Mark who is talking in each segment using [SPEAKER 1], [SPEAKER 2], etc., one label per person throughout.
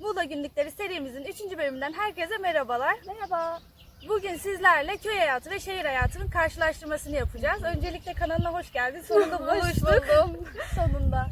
[SPEAKER 1] Muğla Günlükleri serimizin 3. bölümünden herkese merhabalar.
[SPEAKER 2] Merhaba.
[SPEAKER 1] Bugün sizlerle köy hayatı ve şehir hayatının karşılaştırmasını yapacağız. Öncelikle kanalına hoş geldin. Sonunda buluştuk.
[SPEAKER 2] Sonunda.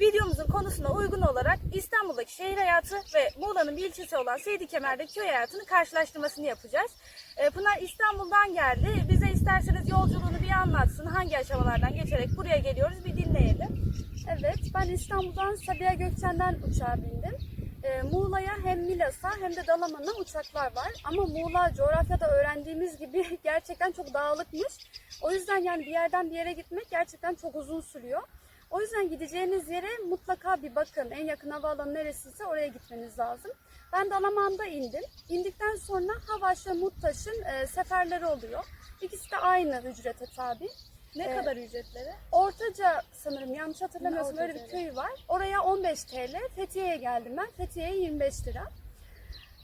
[SPEAKER 1] Videomuzun konusuna uygun olarak İstanbul'daki şehir hayatı ve Muğla'nın bir ilçesi olan Seydi Kemer'deki köy hayatının karşılaştırmasını yapacağız. Ee, Pınar İstanbul'dan geldi. Bize isterseniz yolculuğunu bir anlatsın. Hangi aşamalardan geçerek buraya geliyoruz bir dinleyelim.
[SPEAKER 2] Evet, ben İstanbul'dan Sabiha Gökçen'den uçağa bindim. Ee, Muğla'ya hem Milas'a hem de Dalaman'a uçaklar var. Ama Muğla coğrafyada öğrendiğimiz gibi gerçekten çok dağlıkmış. O yüzden yani bir yerden bir yere gitmek gerçekten çok uzun sürüyor. O yüzden gideceğiniz yere mutlaka bir bakın. En yakın havaalanı neresiyse oraya gitmeniz lazım. Ben Dalaman'da indim. İndikten sonra Havaş ve Muttaş'ın e, seferleri oluyor. İkisi de aynı ücrete tabi.
[SPEAKER 1] Ne
[SPEAKER 2] Ee,
[SPEAKER 1] kadar ücretleri?
[SPEAKER 2] Ortaca sanırım yanlış hatırlamıyorsam öyle bir
[SPEAKER 1] Ortaca?
[SPEAKER 2] köy var. Oraya 15 TL, Fethiye'ye geldim ben. Fethiye'ye 25 lira.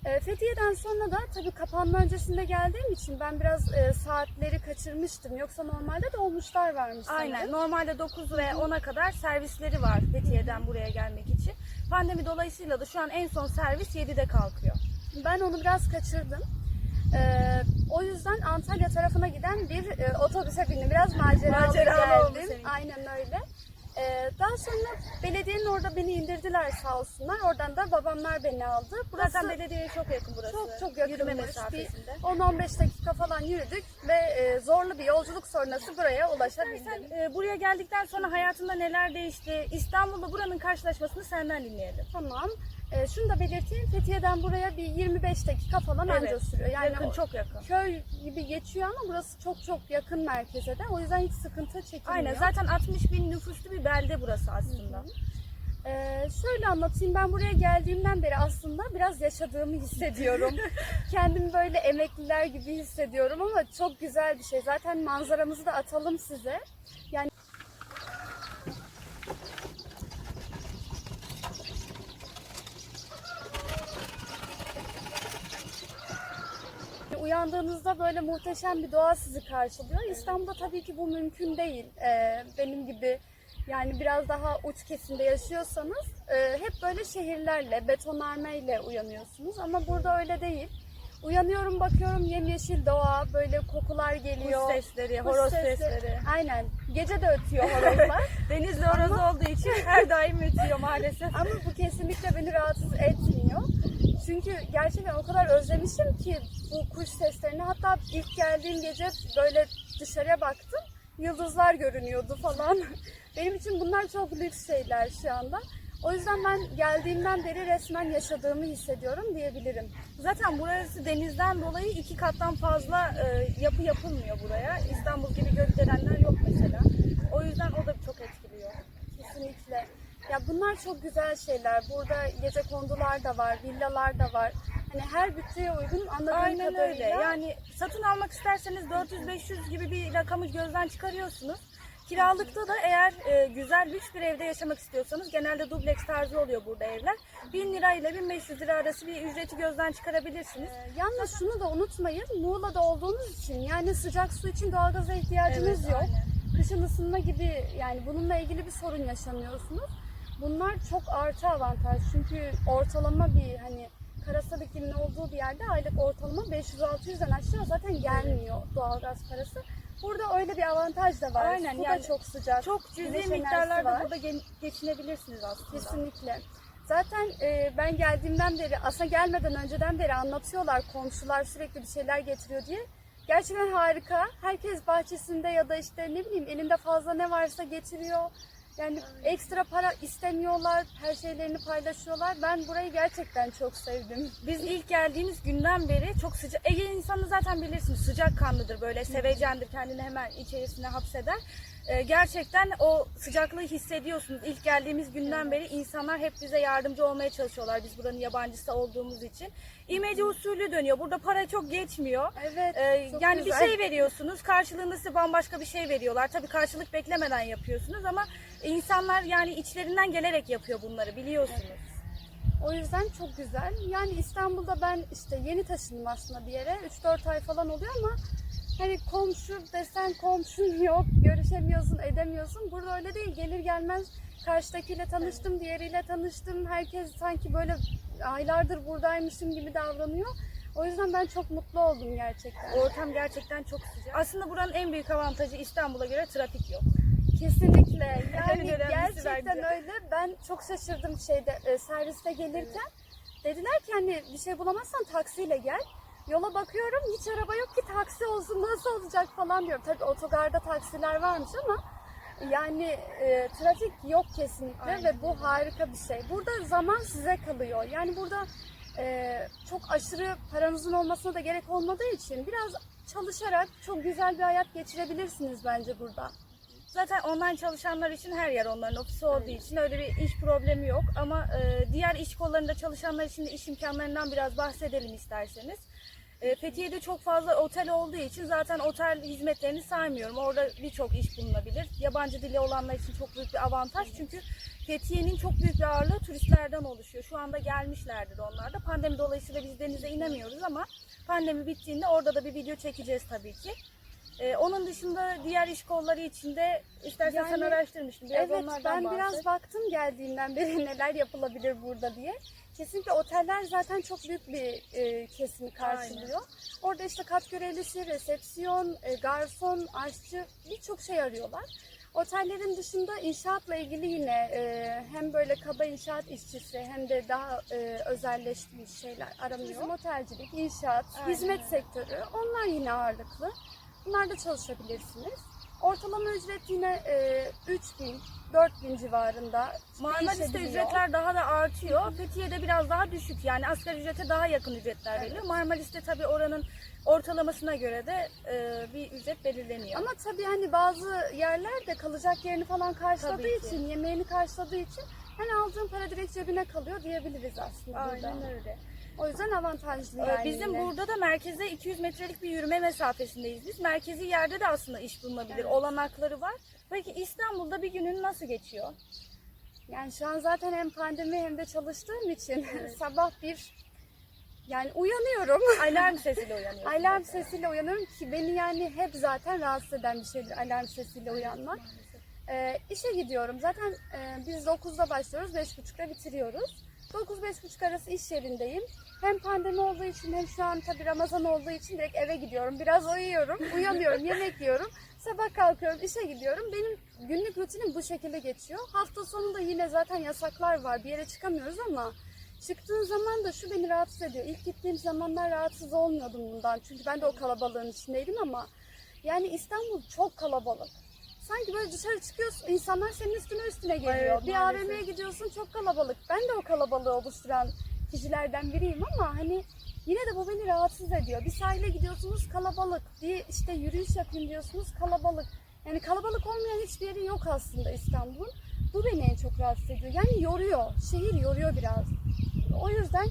[SPEAKER 2] Ee, Fethiye'den sonra da tabii kapanma öncesinde geldiğim için ben biraz e, saatleri kaçırmıştım. Yoksa normalde dolmuşlar varmış.
[SPEAKER 1] Aynen.
[SPEAKER 2] sanırım.
[SPEAKER 1] Normalde 9 ve 10'a kadar servisleri var Fethiye'den buraya gelmek için. Pandemi dolayısıyla da şu an en son servis 7'de kalkıyor.
[SPEAKER 2] Ben onu biraz kaçırdım. Ee, o yüzden Antalya tarafına giden bir e, otobüse bindim. Biraz maceralı,
[SPEAKER 1] Maceralı
[SPEAKER 2] geldim. Aynen öyle. Ee, daha sonra belediyenin orada beni indirdiler sağ olsunlar. Oradan da babamlar beni aldı. Burası
[SPEAKER 1] Zaten belediyeye çok yakın burası.
[SPEAKER 2] çok çok yakınmış.
[SPEAKER 1] Yürüme mesafesinde.
[SPEAKER 2] 10-15 dakika falan yürüdük ve e, zorlu bir yolculuk sonrası buraya ulaşabildim.
[SPEAKER 1] Sen e, buraya geldikten sonra hayatında neler değişti? İstanbul'da buranın karşılaşmasını senden dinleyelim.
[SPEAKER 2] Tamam. E, şunu da belirteyim. Fethiye'den buraya bir 25 dakika falan anca
[SPEAKER 1] Evet.
[SPEAKER 2] sürüyor. Yani
[SPEAKER 1] yakın, çok yakın.
[SPEAKER 2] köy gibi geçiyor ama burası çok çok yakın merkeze de. O yüzden hiç sıkıntı çekilmiyor.
[SPEAKER 1] Aynen. Zaten 60 bin nüfuslu bir belde burası aslında.
[SPEAKER 2] Ee, şöyle anlatayım ben buraya geldiğimden beri aslında biraz yaşadığımı hissediyorum. Kendimi böyle emekliler gibi hissediyorum ama çok güzel bir şey. Zaten manzaramızı da atalım size. Yani Uyandığınızda böyle muhteşem bir doğa sizi karşılıyor. İstanbul'da tabii ki bu mümkün değil. Ee, benim gibi yani biraz daha uç kesimde yaşıyorsanız e, hep böyle şehirlerle, betonarmeyle uyanıyorsunuz. Ama burada öyle değil. Uyanıyorum bakıyorum yemyeşil doğa, böyle kokular geliyor.
[SPEAKER 1] Kuş sesleri,
[SPEAKER 2] Kuş
[SPEAKER 1] horoz
[SPEAKER 2] sesleri.
[SPEAKER 1] sesleri.
[SPEAKER 2] Aynen. Gece de ötüyor horozlar.
[SPEAKER 1] Denizli horoz olduğu için her daim ötüyor maalesef.
[SPEAKER 2] Ama bu kesinlikle. Çünkü gerçekten o kadar özlemişim ki bu kuş seslerini. Hatta ilk geldiğim gece böyle dışarıya baktım. Yıldızlar görünüyordu falan. Benim için bunlar çok lüks şeyler şu anda. O yüzden ben geldiğimden beri resmen yaşadığımı hissediyorum diyebilirim.
[SPEAKER 1] Zaten burası denizden dolayı iki kattan fazla e, yapı yapılmıyor buraya. İstanbul gibi gökdelenler yok mesela. O yüzden o da.
[SPEAKER 2] Ya bunlar çok güzel şeyler. Burada gece kondular da var, villalar da var. Hani her bütçeye uygun anladığım
[SPEAKER 1] Aynen
[SPEAKER 2] kadarıyla.
[SPEAKER 1] öyle. Yani satın almak isterseniz 400-500 gibi bir rakamı gözden çıkarıyorsunuz. Kiralıkta da eğer e, güzel lüks bir evde yaşamak istiyorsanız genelde dubleks tarzı oluyor burada evler. 1000 lira ile 1500 lira arası bir ücreti gözden çıkarabilirsiniz.
[SPEAKER 2] Ee, Yalnız şunu da unutmayın, Muğla'da olduğunuz için yani sıcak su için doğalgaza ihtiyacınız
[SPEAKER 1] Evet,
[SPEAKER 2] yok.
[SPEAKER 1] aynen.
[SPEAKER 2] Kışın ısınma gibi yani bununla ilgili bir sorun yaşamıyorsunuz. Bunlar çok artı avantaj çünkü ortalama bir hani karasal iklimin olduğu bir yerde aylık ortalama 500-600'den aşağı zaten gelmiyor doğalgaz parası. Burada öyle bir avantaj da var.
[SPEAKER 1] Aynen,
[SPEAKER 2] Su
[SPEAKER 1] yani
[SPEAKER 2] da çok sıcak.
[SPEAKER 1] Çok cüzi miktarlarda burada geçinebilirsiniz aslında.
[SPEAKER 2] Kesinlikle. Zaten e, ben geldiğimden beri, aslında gelmeden önceden beri anlatıyorlar komşular sürekli bir şeyler getiriyor diye. Gerçekten harika. Herkes bahçesinde ya da işte ne bileyim elinde fazla ne varsa getiriyor. Yani ekstra para istemiyorlar, her şeylerini paylaşıyorlar. Ben burayı gerçekten çok sevdim.
[SPEAKER 1] Biz ilk geldiğimiz günden beri çok sıcak. Ege insanı zaten bilirsiniz sıcak kanlıdır böyle sevecendir kendini hemen içerisine hapseder. Ee, gerçekten o sıcaklığı hissediyorsunuz. İlk geldiğimiz günden beri insanlar hep bize yardımcı olmaya çalışıyorlar. Biz buranın yabancısı olduğumuz için. İmece usulü dönüyor. Burada para çok geçmiyor.
[SPEAKER 2] Evet.
[SPEAKER 1] Ee,
[SPEAKER 2] çok
[SPEAKER 1] yani
[SPEAKER 2] güzel.
[SPEAKER 1] bir şey veriyorsunuz, karşılığında size bambaşka bir şey veriyorlar. Tabii karşılık beklemeden yapıyorsunuz ama insanlar yani içlerinden gelerek yapıyor bunları biliyorsunuz.
[SPEAKER 2] O yüzden çok güzel. Yani İstanbul'da ben işte yeni taşındım aslında bir yere. 3-4 ay falan oluyor ama hani komşu desen komşun yok, görüşemiyorsun, edemiyorsun. Burada öyle değil. Gelir gelmez karşıdakiyle tanıştım, diğeriyle tanıştım. Herkes sanki böyle aylardır buradaymışım gibi davranıyor. O yüzden ben çok mutlu oldum gerçekten.
[SPEAKER 1] Ortam gerçekten çok sıcak. Aslında buranın en büyük avantajı İstanbul'a göre trafik yok.
[SPEAKER 2] Kesinlikle. Yani gerçekten
[SPEAKER 1] bence.
[SPEAKER 2] öyle. Ben çok şaşırdım şeyde e, serviste gelirken. Dediler ki hani bir şey bulamazsan taksiyle gel. Yola bakıyorum hiç araba yok ki taksi olsun nasıl olacak falan diyorum. Tabii otogarda taksiler varmış ama yani e, trafik yok kesinlikle
[SPEAKER 1] Aynen
[SPEAKER 2] ve bu harika bir şey. Burada zaman size kalıyor. Yani burada e, çok aşırı paranızın olmasına da gerek olmadığı için biraz çalışarak çok güzel bir hayat geçirebilirsiniz bence burada.
[SPEAKER 1] Zaten online çalışanlar için her yer onların ofisi olduğu için öyle bir iş problemi yok. Ama e, diğer iş kollarında çalışanlar için de iş imkanlarından biraz bahsedelim isterseniz. E, Fethiye'de çok fazla otel olduğu için zaten otel hizmetlerini saymıyorum. Orada birçok iş bulunabilir. Yabancı dili olanlar için çok büyük bir avantaj. Çünkü Fethiye'nin çok büyük bir ağırlığı turistlerden oluşuyor. Şu anda gelmişlerdir onlar da. Pandemi dolayısıyla biz denize inemiyoruz ama pandemi bittiğinde orada da bir video çekeceğiz tabii ki. Ee, onun dışında diğer iş kolları için de istersen sen
[SPEAKER 2] Yani,
[SPEAKER 1] araştırmıştın. Biraz
[SPEAKER 2] evet
[SPEAKER 1] onlardan
[SPEAKER 2] ben biraz
[SPEAKER 1] bahset.
[SPEAKER 2] baktım geldiğimden beri neler yapılabilir burada diye. Kesinlikle oteller zaten çok büyük bir e, kesimi karşılıyor. Orada işte kat görevlisi, resepsiyon, e, garson, aşçı birçok şey arıyorlar. Otellerin dışında inşaatla ilgili yine e, hem böyle kaba inşaat işçisi hem de daha e, özelleştirilmiş şeyler aranıyor. Bizim otelcilik, inşaat,
[SPEAKER 1] Aynen
[SPEAKER 2] hizmet sektörü onlar yine ağırlıklı. Bunlarda çalışabilirsiniz. Ortalama ücret yine e, 3000 4000 civarında
[SPEAKER 1] Marmaris'te
[SPEAKER 2] değişebiliyor.
[SPEAKER 1] ücretler daha da artıyor. Fethiye'de biraz daha düşük. Yani asgari ücrete daha yakın ücretler veriliyor. Marmaris'te tabii oranın ortalamasına göre de e, bir ücret belirleniyor.
[SPEAKER 2] Ama tabii hani bazı yerlerde kalacak yerini falan karşıladığı
[SPEAKER 1] Tabii ki.
[SPEAKER 2] için, yemeğini karşıladığı için hani aldığın para direkt cebine kalıyor diyebiliriz aslında
[SPEAKER 1] Aynen
[SPEAKER 2] burada.
[SPEAKER 1] öyle.
[SPEAKER 2] O yüzden avantajlı
[SPEAKER 1] Ee,
[SPEAKER 2] yani.
[SPEAKER 1] Bizim
[SPEAKER 2] yine.
[SPEAKER 1] burada da merkeze 200 metrelik bir yürüme mesafesindeyiz biz. Merkezi yerde de aslında iş bulunabilir.
[SPEAKER 2] Evet.
[SPEAKER 1] Olanakları var. Peki İstanbul'da bir günün nasıl geçiyor?
[SPEAKER 2] Yani şu an zaten hem pandemi hem de çalıştığım için
[SPEAKER 1] Evet.
[SPEAKER 2] sabah bir yani uyanıyorum.
[SPEAKER 1] Alarm sesiyle uyanıyorsun.
[SPEAKER 2] Alarm
[SPEAKER 1] mesela.
[SPEAKER 2] sesiyle uyanıyorum ki beni yani hep zaten rahatsız eden bir şeydir alarm sesiyle uyanmak. Ee, işe gidiyorum. Zaten e, biz 9'da başlıyoruz, 5.30'da bitiriyoruz. 9-5.30 arası iş yerindeyim. Hem pandemi olduğu için hem şu an tabii Ramazan olduğu için direkt eve gidiyorum. Biraz uyuyorum, uyanıyorum, yemek yiyorum. Sabah kalkıyorum, işe gidiyorum. Benim günlük rutinim bu şekilde geçiyor. Hafta sonunda yine zaten yasaklar var. Bir yere çıkamıyoruz ama çıktığın zaman da şu beni rahatsız ediyor. İlk gittiğim zamanlar rahatsız olmuyordum bundan. Çünkü ben de o kalabalığın içindeydim ama yani İstanbul çok kalabalık. Sanki böyle dışarı çıkıyorsun, insanlar senin üstüne üstüne geliyor.
[SPEAKER 1] Evet,
[SPEAKER 2] bir
[SPEAKER 1] maalesef.
[SPEAKER 2] AVM'ye gidiyorsun çok kalabalık. Ben de o kalabalığı oluşturan kişilerden biriyim ama hani yine de bu beni rahatsız ediyor. Bir sahile gidiyorsunuz kalabalık, bir işte yürüyüş yapayım diyorsunuz kalabalık. Yani kalabalık olmayan hiçbir yeri yok aslında İstanbul'un. Bu beni en çok rahatsız ediyor. Yani yoruyor, şehir yoruyor biraz. O yüzden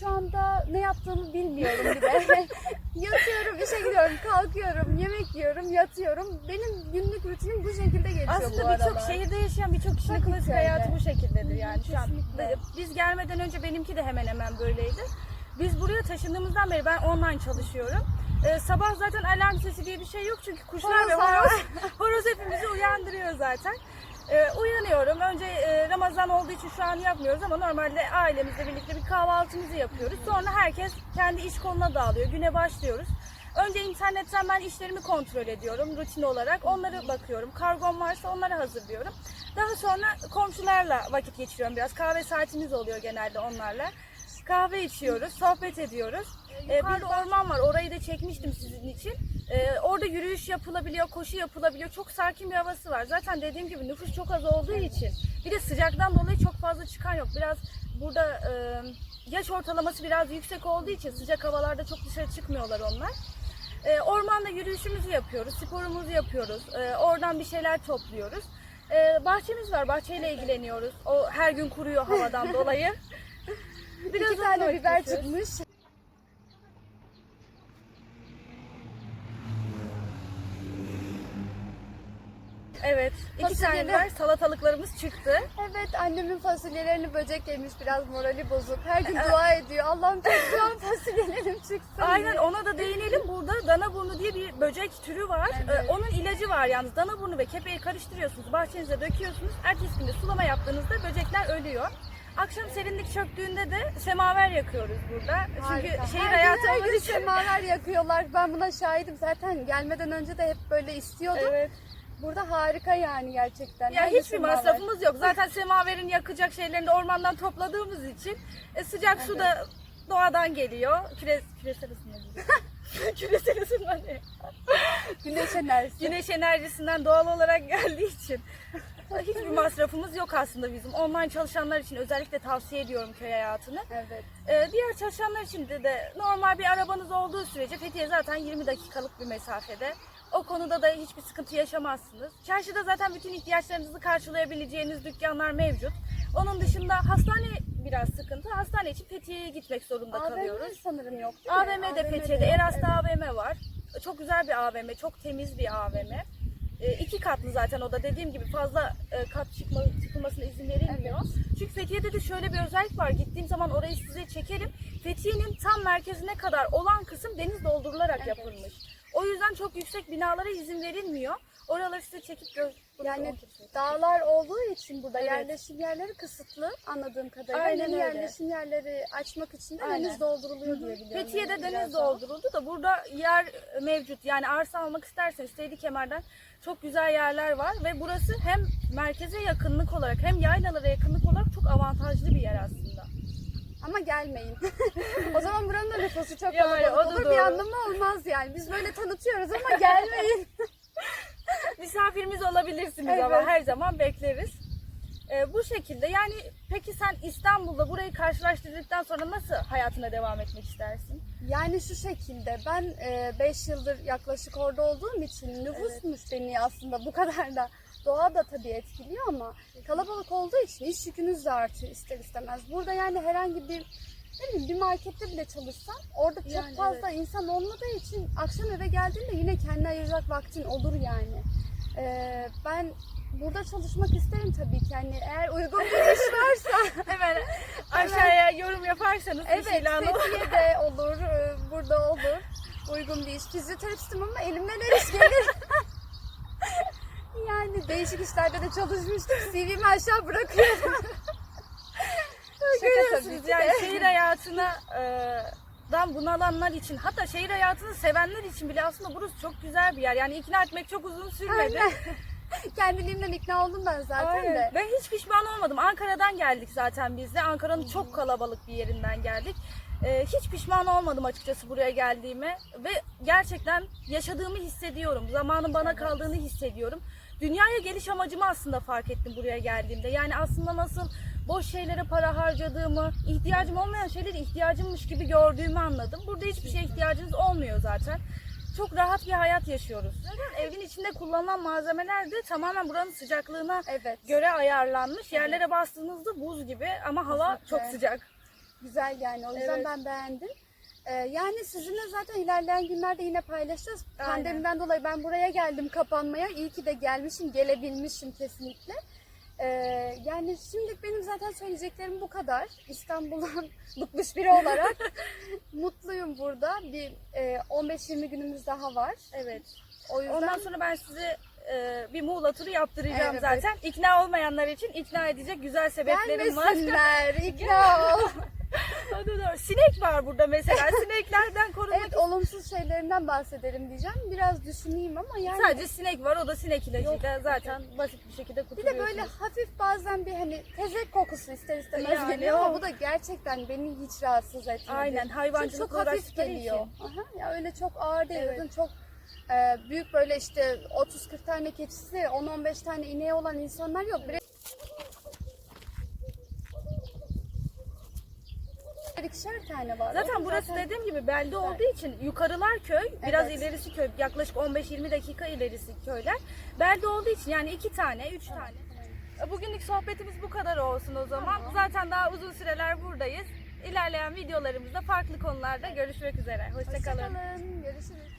[SPEAKER 2] şu anda ne yaptığımı bilmiyorum bir de. yatıyorum, işe gidiyorum, kalkıyorum, yemek yiyorum, yatıyorum. Benim günlük rutinim bu şekilde geçiyor bu
[SPEAKER 1] Aslında birçok şehirde yaşayan birçok kişinin
[SPEAKER 2] Tabii
[SPEAKER 1] klasik
[SPEAKER 2] ki
[SPEAKER 1] hayatı
[SPEAKER 2] öyle.
[SPEAKER 1] bu şekildedir yani şu an.
[SPEAKER 2] kesinlikle.
[SPEAKER 1] Biz gelmeden önce benimki de hemen hemen böyleydi. Biz buraya taşındığımızdan beri ben online çalışıyorum. Ee, sabah zaten alarm sesi diye bir şey yok çünkü kuşlar ve
[SPEAKER 2] Horozlar
[SPEAKER 1] horoz, horoz hepimizi uyandırıyor zaten. Ee, uyanıyorum. Önce e, Ramazan olduğu için şu an yapmıyoruz ama normalde ailemizle birlikte bir kahvaltımızı yapıyoruz. Sonra herkes kendi iş koluna dağılıyor. Güne başlıyoruz. Önce internetten ben işlerimi kontrol ediyorum rutin olarak. Onları bakıyorum. Kargom varsa onları hazırlıyorum. Daha sonra komşularla vakit geçiriyorum biraz. Kahve saatimiz oluyor genelde onlarla. Kahve içiyoruz, sohbet ediyoruz. Ee, bir orman var. Orayı da çekmiştim sizin için. Ee, orada yürüyüş yapılabiliyor, koşu yapılabiliyor. Çok sakin bir havası var. Zaten dediğim gibi nüfus çok az olduğu için. Bir de sıcaktan dolayı çok fazla çıkan yok. Biraz burada e, yaş ortalaması biraz yüksek olduğu için sıcak havalarda çok dışarı çıkmıyorlar onlar. E, ormanda yürüyüşümüzü yapıyoruz, sporumuzu yapıyoruz. E, oradan bir şeyler topluyoruz. E, bahçemiz var, bahçeyle ilgileniyoruz. O her gün kuruyor havadan dolayı.
[SPEAKER 2] İki
[SPEAKER 1] onunla
[SPEAKER 2] tane biber çıkmış.
[SPEAKER 1] Evet. iki
[SPEAKER 2] Fasulyeli.
[SPEAKER 1] tane var. Salatalıklarımız çıktı.
[SPEAKER 2] Evet annemin fasulyelerini böcek yemiş biraz morali bozuk. Her gün dua ediyor. Allah'ım çocuğum fasulyelerim çıksın.
[SPEAKER 1] Aynen
[SPEAKER 2] diye.
[SPEAKER 1] ona da değinelim. Burada dana burnu diye bir böcek türü var.
[SPEAKER 2] Evet.
[SPEAKER 1] Ee, onun ilacı var yalnız. Dana burnu ve kepeği karıştırıyorsunuz. Bahçenize döküyorsunuz. Ertesi günde sulama yaptığınızda böcekler ölüyor. Akşam serinlik çöktüğünde de semaver yakıyoruz burada.
[SPEAKER 2] Harika.
[SPEAKER 1] Çünkü şehir
[SPEAKER 2] Her
[SPEAKER 1] hayatı
[SPEAKER 2] gün her
[SPEAKER 1] olduğu
[SPEAKER 2] gün
[SPEAKER 1] için.
[SPEAKER 2] semaver yakıyorlar. Ben buna şahidim. Zaten gelmeden önce de hep böyle istiyordum.
[SPEAKER 1] Evet.
[SPEAKER 2] Burada harika yani gerçekten.
[SPEAKER 1] Ya hiçbir
[SPEAKER 2] semaver.
[SPEAKER 1] masrafımız yok. Zaten semaverin yakacak şeylerini de ormandan topladığımız için e, sıcak su da doğadan geliyor. Küre, küresel ısınma küresel ısınma ne?
[SPEAKER 2] Güneş enerjisi.
[SPEAKER 1] Güneş enerjisinden doğal olarak geldiği için hiçbir masrafımız yok aslında bizim. Online çalışanlar için özellikle tavsiye ediyorum köy hayatını.
[SPEAKER 2] Evet.
[SPEAKER 1] Ee, diğer çalışanlar için de, de normal bir arabanız olduğu sürece Fethiye zaten 20 dakikalık bir mesafede. O konuda da hiçbir sıkıntı yaşamazsınız. Çarşıda zaten bütün ihtiyaçlarınızı karşılayabileceğiniz dükkanlar mevcut. Onun dışında hastane biraz sıkıntı. Hastane için Fethiye'ye gitmek zorunda kalıyoruz.
[SPEAKER 2] AVM sanırım yok değil mi?
[SPEAKER 1] AVM de Fethiye'de, Eras'ta AVM var. Çok güzel bir AVM, çok temiz bir AVM. E, iki katlı zaten o da dediğim gibi fazla e, kat çıkma, çıkılmasına izin verilmiyor. Çünkü Fethiye'de de şöyle bir özellik var. Gittiğim zaman orayı size çekerim. Fethiye'nin tam merkezine kadar olan kısım deniz doldurularak
[SPEAKER 2] Evet.
[SPEAKER 1] yapılmış. O yüzden çok yüksek binalara izin verilmiyor. Oraları size çekip gör.
[SPEAKER 2] Yani dağlar olduğu için burada
[SPEAKER 1] Evet.
[SPEAKER 2] yerleşim yerleri kısıtlı anladığım kadarıyla.
[SPEAKER 1] Aynen
[SPEAKER 2] Yeni
[SPEAKER 1] öyle.
[SPEAKER 2] yerleşim yerleri açmak için de
[SPEAKER 1] Aynen.
[SPEAKER 2] deniz dolduruluyor diye biliyorum.
[SPEAKER 1] Fethiye'de
[SPEAKER 2] yani
[SPEAKER 1] deniz dolduruldu da burada yer mevcut. Yani arsa almak isterseniz Seydi Kemer'den çok güzel yerler var ve burası hem merkeze yakınlık olarak hem yaylalara yakınlık olarak çok avantajlı bir yer aslında.
[SPEAKER 2] Ama gelmeyin. o zaman buranın da nüfusu çok kalabalık olur. Bir anlamı olmaz yani. Biz böyle tanıtıyoruz ama gelmeyin.
[SPEAKER 1] Misafirimiz olabilirsiniz
[SPEAKER 2] Evet.
[SPEAKER 1] ama her zaman bekleriz. Ee, bu şekilde yani peki sen İstanbul'da burayı karşılaştırdıktan sonra nasıl hayatına devam etmek istersin?
[SPEAKER 2] Yani şu şekilde ben 5 yıldır yaklaşık orada olduğum için nüfusmuş beni aslında bu kadar da doğa da tabii etkiliyor ama kalabalık olduğu için iş yükünüz de artıyor ister istemez. Burada yani herhangi bir ne bileyim bir markette bile çalışsan orada çok
[SPEAKER 1] Yani
[SPEAKER 2] fazla insan olmadığı için akşam eve geldiğinde yine kendine ayıracak vaktin olur yani. Ee, ben burada çalışmak isterim tabii ki. Yani eğer uygun bir iş varsa
[SPEAKER 1] Hemen aşağıya yorum yaparsanız
[SPEAKER 2] Evet, Fethiye'de olur, e, burada olur. Uygun bir iş. Fizyoterapistim ama elimden her iş gelir. yani değişik işlerde de çalışmıştım. CV'mi aşağı bırakıyorum. Şaka
[SPEAKER 1] Görüyorsunuz yani şehir hayatına e, dan bunalanlar için hatta şehir hayatını sevenler için bile aslında burası çok güzel bir yer. Yani ikna etmek çok uzun sürmedi.
[SPEAKER 2] Aynen. Kendiliğimden ikna oldum ben zaten
[SPEAKER 1] Aynen.
[SPEAKER 2] de.
[SPEAKER 1] Ben hiç pişman olmadım. Ankara'dan geldik zaten biz de. Ankara'nın çok kalabalık bir yerinden geldik. E, hiç pişman olmadım açıkçası buraya geldiğime ve gerçekten yaşadığımı hissediyorum. Zamanın bana kaldığını hissediyorum. Dünyaya geliş amacımı aslında fark ettim buraya geldiğimde. Yani aslında nasıl boş şeylere para harcadığımı, ihtiyacım olmayan şeyleri ihtiyacımmış gibi gördüğümü anladım. Burada hiçbir şeye ihtiyacınız olmuyor zaten. Çok rahat bir hayat yaşıyoruz. Zaten evin içinde kullanılan malzemeler de tamamen buranın sıcaklığına
[SPEAKER 2] Evet.
[SPEAKER 1] göre ayarlanmış. Yerlere bastığınızda buz gibi ama hava
[SPEAKER 2] Kesinlikle.
[SPEAKER 1] çok sıcak.
[SPEAKER 2] Güzel yani. O yüzden
[SPEAKER 1] Evet.
[SPEAKER 2] ben beğendim. Ee, yani sizinle zaten ilerleyen günlerde yine paylaşacağız.
[SPEAKER 1] Aynen.
[SPEAKER 2] Pandemiden dolayı ben buraya geldim kapanmaya. İyi ki de gelmişim, gelebilmişim kesinlikle. Ee, yani şimdilik benim zaten söyleyeceklerim bu kadar. İstanbul'dan bıkmış biri olarak mutluyum burada. Bir e, 15-20 günümüz daha var.
[SPEAKER 1] Evet.
[SPEAKER 2] O yüzden
[SPEAKER 1] Ondan sonra ben size e, bir Muğla turu yaptıracağım
[SPEAKER 2] Evet.
[SPEAKER 1] zaten. İkna olmayanlar için ikna edecek güzel sebeplerim var.
[SPEAKER 2] gelmesinler, ikna ol.
[SPEAKER 1] O da doğru. Sinek var burada mesela. Sineklerden korunmak
[SPEAKER 2] evet olumsuz şeylerinden bahsedelim diyeceğim. Biraz düşüneyim ama yani...
[SPEAKER 1] Sadece sinek var. O da sinek ilacıyla
[SPEAKER 2] Yok.
[SPEAKER 1] zaten basit bir şekilde
[SPEAKER 2] Bir
[SPEAKER 1] kurtuluyorsunuz.
[SPEAKER 2] de böyle hafif bazen bir hani tezek kokusu ister istemez
[SPEAKER 1] Yani
[SPEAKER 2] geliyor ama
[SPEAKER 1] o-
[SPEAKER 2] bu da gerçekten beni hiç rahatsız etmedi.
[SPEAKER 1] Aynen,
[SPEAKER 2] Çünkü
[SPEAKER 1] hayvancılıkla
[SPEAKER 2] çok hafif
[SPEAKER 1] uğraştıkları
[SPEAKER 2] geliyor. Aha, ya öyle çok ağır değil.
[SPEAKER 1] Evet.
[SPEAKER 2] Zaten çok e, büyük böyle işte 30-40 tane keçisi, 10-15 tane ineği olan insanlar yok. Bir ikişer tane var.
[SPEAKER 1] Zaten burası
[SPEAKER 2] zaten-
[SPEAKER 1] dediğim gibi belde olduğu için yukarılar köy, biraz
[SPEAKER 2] Evet.
[SPEAKER 1] ilerisi köy, yaklaşık 15-20 dakika ilerisi köyler. Belde olduğu için yani iki tane, üç tane. Bugünlük sohbetimiz bu kadar olsun o zaman.
[SPEAKER 2] Tamam.
[SPEAKER 1] Zaten daha uzun süreler buradayız. İlerleyen videolarımızda farklı konularda görüşmek üzere. Hoşçakalın.
[SPEAKER 2] Hoşçakalın. Görüşürüz.